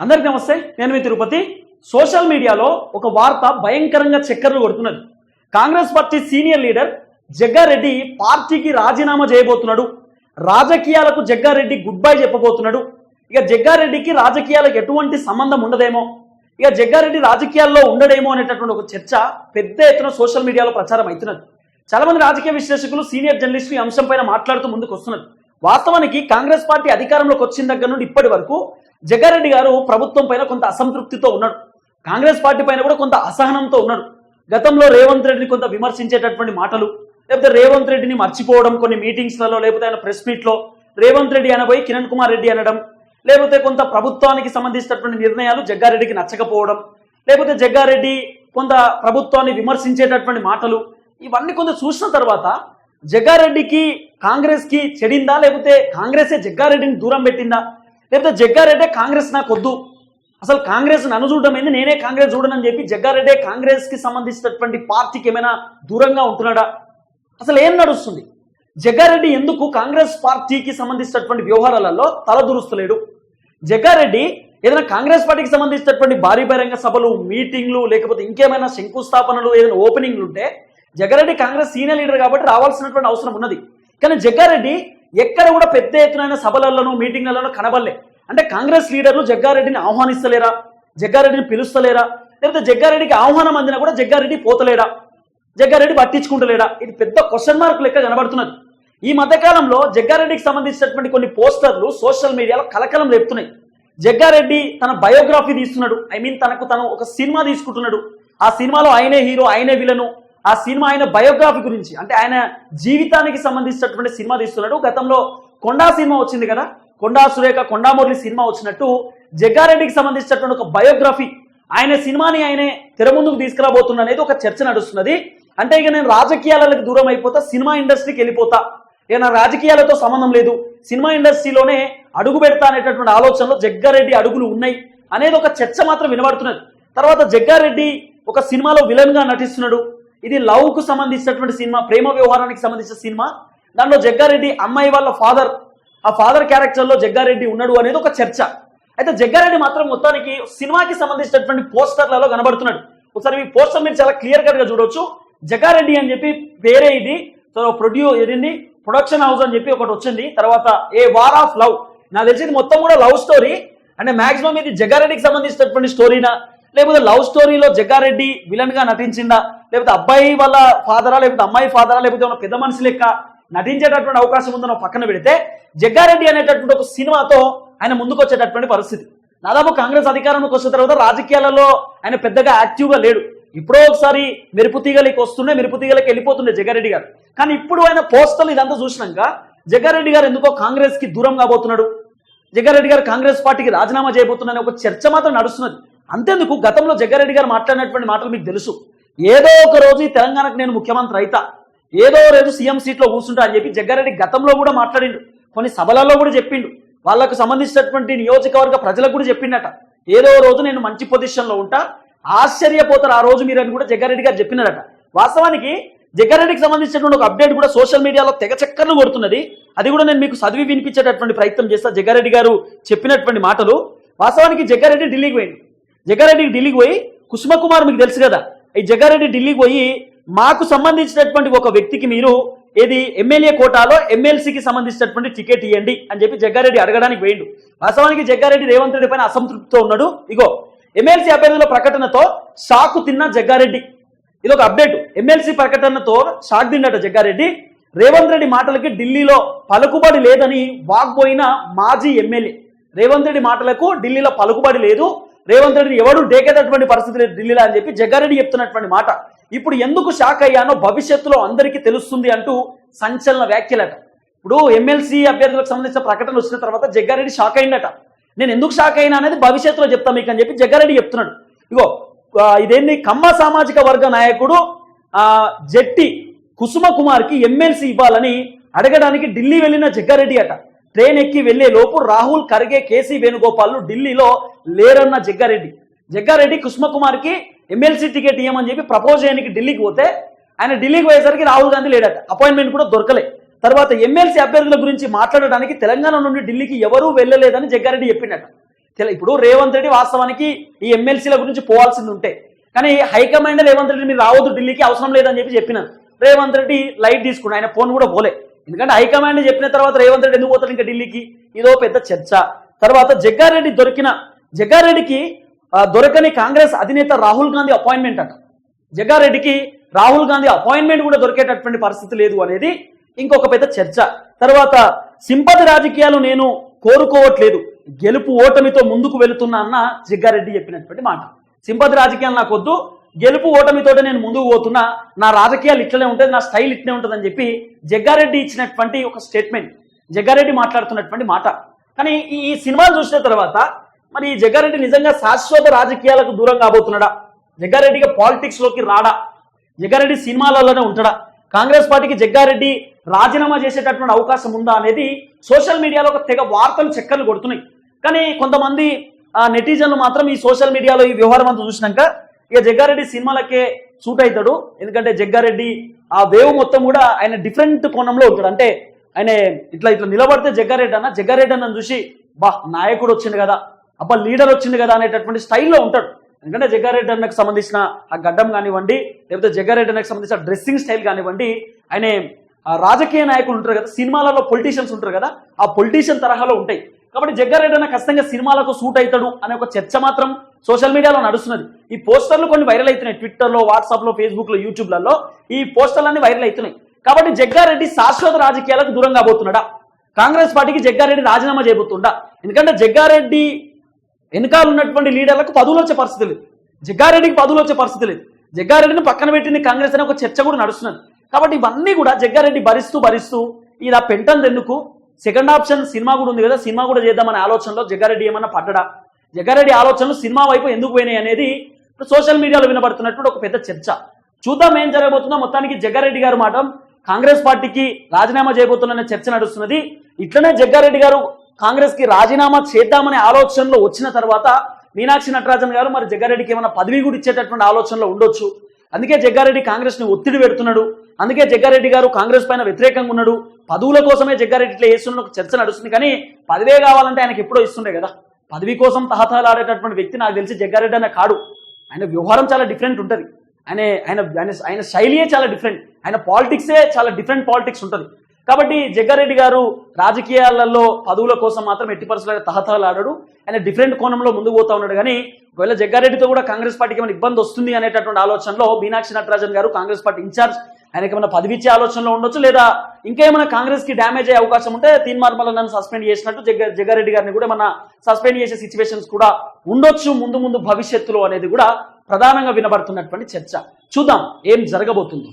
అందరికీ నమస్తే నేను మీ తిరుపతి. సోషల్ మీడియాలో ఒక వార్త భయంకరంగా చక్కర్లు కొడుతున్నది. Congress party senior leader Jaggareddy పార్టీకి రాజీనామా చేయబోతున్నాడు. రాజకీయాలకు జగ్గారెడ్డి గుడ్ బై చెప్పబోతున్నాడు. ఇక జగ్గారెడ్డికి రాజకీయాలకు ఎటువంటి సంబంధం ఉండదేమో? ఇక జగ్గారెడ్డి రాజకీయాల్లో ఉండడేమో అనేటటువంటి ఒక చర్చ పెద్ద ఎత్తున సోషల్ మీడియాలో ప్రచారం అవుతున్నది. చాలామంది రాజకీయ విశ్లేషకులు సీనియర్ జర్నలిస్టులు ఈ అంశం పైన మాట్లాడుతూ ముందుకు వస్తున్నారు వాస్తవానికి కాంగ్రెస్ పార్టీ అధికారంలోకి వచ్చిన దగ్గర నుండి ఇప్పటి వరకు జగ్గారెడ్డి గారు ప్రభుత్వం పైన కొంత అసంతృప్తితో ఉన్నాడు. కాంగ్రెస్ పార్టీ పైన కూడా కొంత అసహనంతో ఉన్నాడు. గతంలో రేవంత్ రెడ్డిని కొంత విమర్శించేటటువంటి మాటలు లేకపోతే రేవంత్ రెడ్డిని మర్చిపోవడం కొన్ని మీటింగ్స్లలో లేకపోతే ఆయన ప్రెస్ మీట్లో రేవంత్ రెడ్డి అనబోయి కిరణ్ కుమార్ రెడ్డి అనడం లేకపోతే కొంత ప్రభుత్వానికి సంబంధించినటువంటి నిర్ణయాలు జగ్గారెడ్డికి నచ్చకపోవడం లేకపోతే జగ్గారెడ్డి కొంత ప్రభుత్వాన్ని విమర్శించేటటువంటి మాటలు ఇవన్నీ కొంత చూసిన తర్వాత జగ్గారెడ్డికి కాంగ్రెస్కి చెడిందా? లేకపోతే కాంగ్రెసే జగ్గారెడ్డిని దూరం పెట్టిందా? లేకపోతే జగ్గారెడ్డే కాంగ్రెస్ నాకు వద్దు అసలు కాంగ్రెస్ నన్ను చూడడం ఏంది? నేనే కాంగ్రెస్ చూడనని చెప్పి జగ్గారెడ్డే కాంగ్రెస్కి సంబంధించినటువంటి పార్టీకి ఏమైనా దూరంగా ఉంటున్నాడా? అసలు ఏం నడుస్తుంది? జగ్గారెడ్డి ఎందుకు కాంగ్రెస్ పార్టీకి సంబంధించినటువంటి వ్యవహారాలలో తలదూరుస్తలేడు జగ్గారెడ్డి ఏదైనా కాంగ్రెస్ పార్టీకి సంబంధించినటువంటి భారీ బహిరంగ సభలు మీటింగ్లు లేకపోతే ఇంకేమైనా శంకుస్థాపనలు ఏదైనా ఓపెనింగ్లు ఉంటే జగ్గారెడ్డి కాంగ్రెస్ సీనియర్ లీడర్ కాబట్టి రావాల్సినటువంటి అవసరం ఉన్నది. కానీ జగ్గారెడ్డి ఎక్కడ కూడా పెద్ద ఎత్తున సభలలోనూ మీటింగ్లలోనూ కనబడలే. అంటే కాంగ్రెస్ లీడర్లు జగ్గారెడ్డిని ఆహ్వానిస్తలేరా? జగ్గారెడ్డిని పిలుస్తలేరా? లేకపోతే జగ్గారెడ్డికి ఆహ్వానం అందినా కూడా జగ్గారెడ్డి పోతలేడా? జగ్గారెడ్డి పట్టించుకుంటలేడా? ఇది పెద్ద క్వశ్చన్ మార్క్ లెక్క కనబడుతున్నది. ఈ మధ్యకాలంలో జగ్గారెడ్డికి సంబంధించినటువంటి కొన్ని పోస్టర్లు సోషల్ మీడియాలో కలకలం రేపుతున్నాయి. జగ్గారెడ్డి తన బయోగ్రఫీ తీస్తున్నాడు. ఐ మీన్ తనకు తను ఒక సినిమా తీసుకుంటున్నాడు. ఆ సినిమాలో ఆయనే హీరో ఆయనే విలను. ఆ సినిమా ఆయన బయోగ్రఫీ గురించి అంటే ఆయన జీవితానికి సంబంధించినటువంటి సినిమా తీస్తున్నాడు. గతంలో కొండా సినిమా వచ్చింది కదా? కొండా సురేఖ కొండామూర్లి సినిమా వచ్చినట్టు జగ్గారెడ్డికి సంబంధించినటువంటి ఒక బయోగ్రఫీ ఆయన సినిమాని ఆయనే తెర ముందుకు తీసుకురాబోతున్నా అనేది ఒక చర్చ నడుస్తున్నది. అంటే ఇక నేను రాజకీయాలకు దూరం అయిపోతా సినిమా ఇండస్ట్రీకి వెళ్ళిపోతా. ఇక నా రాజకీయాలతో సంబంధం లేదు. సినిమా ఇండస్ట్రీలోనే అడుగు పెడతా అనేటటువంటి ఆలోచనలో జగ్గారెడ్డి అడుగులు ఉన్నాయి అనేది ఒక చర్చ మాత్రం వినబడుతున్నది. తర్వాత జగ్గారెడ్డి ఒక సినిమాలో విలన్గా నటిస్తున్నాడు. ఇది లవ్కు సంబంధించినటువంటి సినిమా ప్రేమ వ్యవహారానికి సంబంధించిన సినిమా. దానిలో జగ్గారెడ్డి అమ్మాయి వాళ్ళ ఫాదర్ ఆ ఫాదర్ క్యారెక్టర్లో జగ్గారెడ్డి ఉన్నాడు అనేది ఒక చర్చ. అయితే జగ్గారెడ్డి మాత్రం మొత్తానికి సినిమాకి సంబంధించినటువంటి పోస్టర్లలో కనబడుతున్నాడు. ఒకసారి ఈ పోస్టర్ మీరు చాలా క్లియర్ కట్గా చూడొచ్చు. జగ్గారెడ్డి అని చెప్పి పేరే ఇది. ప్రొడ్యూ ఏదండి? ప్రొడక్షన్ హౌస్ అని చెప్పి ఒకటి వచ్చింది. తర్వాత ఏ వార్ ఆఫ్ లవ్. నాకు తెలిసింది మొత్తం కూడా లవ్ స్టోరీ. అంటే మాక్సిమం ఇది జగ్గారెడ్డికి సంబంధించినటువంటి స్టోరీనా? లేకపోతే లవ్ స్టోరీలో జగ్గారెడ్డి విలన్గా నటించిందా? లేకపోతే అబ్బాయి వాళ్ళ ఫాదరా లేకపోతే అమ్మాయి ఫాదరా లేకపోతే పెద్ద మనిషి లెక్క నటించేటటువంటి అవకాశం ఉందని ఒక పక్కన పెడితే జగ్గారెడ్డి అనేటటువంటి ఒక సినిమాతో ఆయన ముందుకు వచ్చేటటువంటి పరిస్థితి. దాదాపు కాంగ్రెస్ అధికారంలోకి వచ్చిన తర్వాత రాజకీయాలలో ఆయన పెద్దగా యాక్టివ్గా లేడు. ఇప్పుడో ఒకసారి మెరుపు తీగలకి వస్తుండే మెరుపు తీగలకి వెళ్ళిపోతుండే జగ్గారెడ్డి గారు. కానీ ఇప్పుడు ఆయన పోస్టల్ ఇదంతా చూసినాక జగ్గారెడ్డి గారు ఎందుకో కాంగ్రెస్కి దూరం కాబోతున్నాడు? జగ్గారెడ్డి గారు కాంగ్రెస్ పార్టీకి రాజీనామా చేయబోతున్నారని ఒక చర్చ మాత్రం నడుస్తున్నది. అంతేందుకు గతంలో జగ్గారెడ్డి గారు మాట్లాడినటువంటి మాటలు మీకు తెలుసు. ఏదో ఒక రోజు ఈ తెలంగాణకు నేను ముఖ్యమంత్రి అయితా. ఏదో రోజు సీఎం సీట్లో కూర్చుంటా అని చెప్పి జగ్గారెడ్డి గతంలో కూడా మాట్లాడిండు. కొన్ని సభలలో కూడా చెప్పిండు. వాళ్ళకు సంబంధించినటువంటి నియోజకవర్గ ప్రజలకు కూడా చెప్పిండట. ఏదో రోజు నేను మంచి పొజిషన్లో ఉంటా. ఆశ్చర్యపోతారు ఆ రోజు మీరు అని కూడా జగ్గారెడ్డి గారు చెప్పినారట. వాస్తవానికి జగ్గారెడ్డికి సంబంధించినటువంటి ఒక అప్డేట్ కూడా సోషల్ మీడియాలో తెగ చక్కర్లు కొడుతున్నది. అది కూడా నేను మీకు చదివి వినిపించేటటువంటి ప్రయత్నం చేస్తా జగ్గారెడ్డి గారు చెప్పినటువంటి మాటలు. వాస్తవానికి జగ్గారెడ్డి ఢిల్లీకి పోయింది జగ్గారెడ్డికి ఢిల్లీకి పోయి కుసుమకుమార్ మీకు తెలుసు కదా. ఈ జగ్గారెడ్డి ఢిల్లీకి పోయి మాకు సంబంధించినటువంటి ఒక వ్యక్తికి మీరు ఏది ఎమ్మెల్యే కోటాలో ఎమ్మెల్సీకి సంబంధించినటువంటి టికెట్ ఇవ్వండి అని చెప్పి జగ్గారెడ్డి అడగడానికి వేయండు వాస్తవానికి జగ్గారెడ్డి రేవంత్ రెడ్డి పైన అసంతృప్తితో ఉన్నాడు. ఇగో ఎమ్మెల్సీ అభ్యర్థుల ప్రకటనతో షాకు తిన్న జగ్గారెడ్డి. ఇది ఒక అప్డేట్. ఎమ్మెల్సీ ప్రకటనతో షాక్ తిన్నట జగ్గారెడ్డి. రేవంత్ రెడ్డి మాటలకి ఢిల్లీలో పలుకుబడి లేదని వాగ్పోయిన మాజీ ఎమ్మెల్యే. రేవంత్ రెడ్డి మాటలకు ఢిల్లీలో పలుకుబడి లేదు. రేవంత్ రెడ్డిని ఎవడు డేకేటటువంటి పరిస్థితి లేదు ఢిల్లీలో అని చెప్పి జగ్గారెడ్డి చెప్తున్నటువంటి మాట. ఇప్పుడు ఎందుకు షాక్ అయ్యానో భవిష్యత్తులో అందరికీ తెలుస్తుంది అంటూ సంచలన వ్యాఖ్యలట. ఇప్పుడు ఎమ్మెల్సీ అభ్యర్థులకు సంబంధించిన ప్రకటన వచ్చిన తర్వాత జగ్గారెడ్డి షాక్ అయిందట. నేను ఎందుకు షాక్ అయినా అనేది భవిష్యత్తులో చెప్తా మీకు అని చెప్పి జగ్గారెడ్డి చెప్తున్నాడు. ఇగో ఇదేంటి ఇదేంది? కమ్మ సామాజిక వర్గ నాయకుడు జట్టి కుసుమ కుమార్కి ఎమ్మెల్సీ ఇవ్వాలని అడగడానికి ఢిల్లీ వెళ్ళిన జగ్గారెడ్డి అట. ట్రైన్ ఎక్కి వెళ్ళే లోపు రాహుల్ ఖర్గే కేసీ వేణుగోపాల్ను ఢిల్లీలో లేరన్న జగ్గారెడ్డి. జగ్గారెడ్డి కుష్మకుమార్కి ఎమ్మెల్సీ టికెట్ ఇవ్వమని చెప్పి ప్రపోజ్ చేయడానికి ఢిల్లీకి పోతే ఆయన ఢిల్లీకి పోయేసరికి రాహుల్ గాంధీ లేడట. అపాయింట్మెంట్ కూడా దొరకలే. తర్వాత ఎమ్మెల్సీ అభ్యర్థుల గురించి మాట్లాడడానికి తెలంగాణ నుండి ఢిల్లీకి ఎవరూ వెళ్ళలేదని జగ్గారెడ్డి చెప్పిండట. ఇప్పుడు రేవంత్ రెడ్డి వాస్తవానికి ఈ ఎమ్మెల్సీల గురించి పోవాల్సింది ఉంటే. కానీ హైకమాండ్ రేవంత్ రెడ్డి మీరు రావద్దు ఢిల్లీకి అవసరం లేదని చెప్పి చెప్పినారు. రేవంత్ రెడ్డి లైట్ తీసుకున్నాడు. ఆయన ఫోన్ కూడా పోలే. ఎందుకంటే హైకమాండ్ చెప్పిన తర్వాత రేవంత్ రెడ్డి ఎందుకు పోతాడు ఇంకా ఢిల్లీకి? ఇదో పెద్ద చర్చ. తర్వాత జగ్గారెడ్డి దొరికిన జగ్గారెడ్డికి దొరకని కాంగ్రెస్ అధినేత రాహుల్ గాంధీ అపాయింట్మెంట్ అంట. జగ్గారెడ్డికి రాహుల్ గాంధీ అపాయింట్మెంట్ కూడా దొరికేటటువంటి పరిస్థితి లేదు అనేది ఇంకొక పెద్ద చర్చ. తర్వాత సింపతి రాజకీయాలు నేను కోరుకోవట్లేదు. గెలుపు ఓటమితో ముందుకు వెళుతున్నా అన్న జగ్గారెడ్డి చెప్పినటువంటి మాట. సింపతి రాజకీయాలు నాకొద్దు గెలుపు ఓటమితోటే నేను ముందుకు పోతున్నా నా రాజకీయాలు ఇట్లనే ఉంటుంది నా స్టైల్ ఇట్లనే ఉంటుందని చెప్పి జగ్గారెడ్డి ఇచ్చినటువంటి ఒక స్టేట్మెంట్ జగ్గారెడ్డి మాట్లాడుతున్నటువంటి మాట. కానీ ఈ సినిమాలు చూసిన తర్వాత మరి ఈ జగ్గారెడ్డి నిజంగా శాశ్వత రాజకీయాలకు దూరం కాబోతున్నాడా? జగ్గారెడ్డిగా పాలిటిక్స్లోకి రాడా? జగ్గారెడ్డి సినిమాలలోనే ఉంటాడా? కాంగ్రెస్ పార్టీకి జగ్గారెడ్డి రాజీనామా చేసేటటువంటి అవకాశం ఉందా అనేది సోషల్ మీడియాలో ఒక తెగ వార్తలు చక్కర్లు కొడుతున్నాయి. కానీ కొంతమంది ఆ నెటిజన్లు మాత్రం ఈ సోషల్ మీడియాలో ఈ వ్యవహారం అంతా చూసినాక ఇక జగ్గారెడ్డి సినిమాలకే సూట్ అవుతాడు. ఎందుకంటే జగ్గారెడ్డి ఆ వేవ్ మొత్తం కూడా ఆయన డిఫరెంట్ కోణంలో ఉంటాడు. అంటే ఆయన ఇట్లా ఇట్లా నిలబడితే జగ్గారెడ్డి అన్న జగ్గారెడ్డి అన్న చూసి బా నాయకుడు వచ్చింది కదా అబ్బా లీడర్ వచ్చింది కదా అనేటటువంటి స్టైల్లో ఉంటాడు. ఎందుకంటే జగ్గారెడ్డి అన్నకు సంబంధించిన ఆ గడ్డం కానివ్వండి లేకపోతే జగ్గారెడ్డి అన్నకు సంబంధించిన డ్రెస్సింగ్ స్టైల్ కానివ్వండి ఆయన ఆ రాజకీయ నాయకులు ఉంటారు కదా సినిమాలలో పొలిటీషియన్స్ ఉంటారు కదా ఆ పొలిటీషియన్ తరహాలో ఉంటాయి. కాబట్టి జగ్గారెడ్డి అన్న ఖచ్చితంగా సినిమాలకు సూట్ అవుతాడు అనే ఒక చర్చ మాత్రం సోషల్ మీడియాలో నడుస్తున్నది. ఈ పోస్టర్లు కొన్ని వైరల్ అవుతున్నాయి. ట్విట్టర్లో వాట్సాప్లో ఫేస్బుక్లో యూట్యూబ్లలో ఈ పోస్టర్లన్నీ వైరల్ అవుతున్నాయి. కాబట్టి జగ్గారెడ్డి శాశ్వత రాజకీయాలకు దూరం కాబోతున్నాడా? కాంగ్రెస్ పార్టీకి జగ్గారెడ్డి రాజీనామా చేయబోతుండా? ఎందుకంటే జగ్గారెడ్డి వెనకాల ఉన్నటువంటి లీడర్లకు పదవులు వచ్చే పరిస్థితి లేదు. జగ్గారెడ్డికి పదవులు వచ్చే పరిస్థితి లేదు. జగ్గారెడ్డిని పక్కన పెట్టింది కాంగ్రెస్ అనే ఒక చర్చ కూడా నడుస్తున్నది. కాబట్టి ఇవన్నీ కూడా జగ్గారెడ్డి భరిస్తూ భరిస్తూ ఇలా పెంటంది ఎందుకు సెకండ్ ఆప్షన్ సినిమా కూడా ఉంది కదా సినిమా కూడా చేద్దామనే ఆలోచనలో జగ్గారెడ్డి ఏమన్నా పడ్డడా? జగ్గారెడ్డి ఆలోచనలు సినిమా వైపు ఎందుకు పోయినాయి అనేది ఇప్పుడు సోషల్ మీడియాలో వినబడుతున్నటువంటి ఒక పెద్ద చర్చ. చూద్దాం ఏం జరగబోతుందో మొత్తానికి జగ్గారెడ్డి గారు మాట కాంగ్రెస్ పార్టీకి రాజీనామా చేయబోతున్న చర్చ నడుస్తున్నది. ఇట్లనే జగ్గారెడ్డి గారు కాంగ్రెస్కి రాజీనామా చేద్దామనే ఆలోచనలో వచ్చిన తర్వాత మీనాక్షి నటరాజన్ గారు మరి జగ్గారెడ్డికి ఏమైనా పదవి కూడా ఇచ్చేటటువంటి ఆలోచనలో ఉండొచ్చు. అందుకే జగ్గారెడ్డి కాంగ్రెస్ని ఒత్తిడి పెడుతున్నాడు. అందుకే జగ్గారెడ్డి గారు కాంగ్రెస్ పైన వ్యతిరేకంగా ఉన్నాడు. పదవుల కోసమే జగ్గారెడ్డి ఇట్లా చేస్తున్న ఒక చర్చ నడుస్తుంది కానీ పదవే కావాలంటే ఆయనకి ఎప్పుడో ఇస్తుండే కదా. పదవి కోసం తహతలాడేటటువంటి వ్యక్తి నాకు తెలిసి జగ్గారెడ్డి అనే కాడు. ఆయన వ్యవహారం చాలా డిఫరెంట్ ఉంటుంది. ఆయన ఆయన ఆయన శైలియే చాలా డిఫరెంట్. ఆయన పాలిటిక్సే చాలా డిఫరెంట్ పాలిటిక్స్ ఉంటుంది. కాబట్టి జగ్గారెడ్డి గారు రాజకీయాలలో పదవుల కోసం మాత్రం ఎట్టి పరిస్థితుల్లో తహతహలాడాడు. ఆయన డిఫరెంట్ కోణంలో ముందుకు పోతా ఉన్నాడు. కానీ ఒకవేళ జగ్గారెడ్డితో కూడా కాంగ్రెస్ పార్టీకి ఏమైనా ఇబ్బంది వస్తుంది అనేటటువంటి ఆలోచనలో మీనాక్షి నటరాజన్ గారు కాంగ్రెస్ పార్టీ ఇన్ఛార్జ్. ఆయనకి ఏమైనా పదవి ఆలోచనలో ఉండొచ్చు లేదా ఇంకేమైనా కాంగ్రెస్కి డ్యామేజ్ అయ్యే అవకాశం ఉంటే తీన్ మార్మల్ నన్ను సస్పెండ్ చేసినట్టు జగ్గ జగ్గారెడ్డి గారిని కూడా మన సస్పెండ్ చేసే సిచ్యువేషన్స్ కూడా ఉండొచ్చు. ముందు ముందు భవిష్యత్తులో అనేది కూడా ప్రధానంగా వినబడుతున్నటువంటి చర్చ. చూద్దాం ఏం జరగబోతుందో.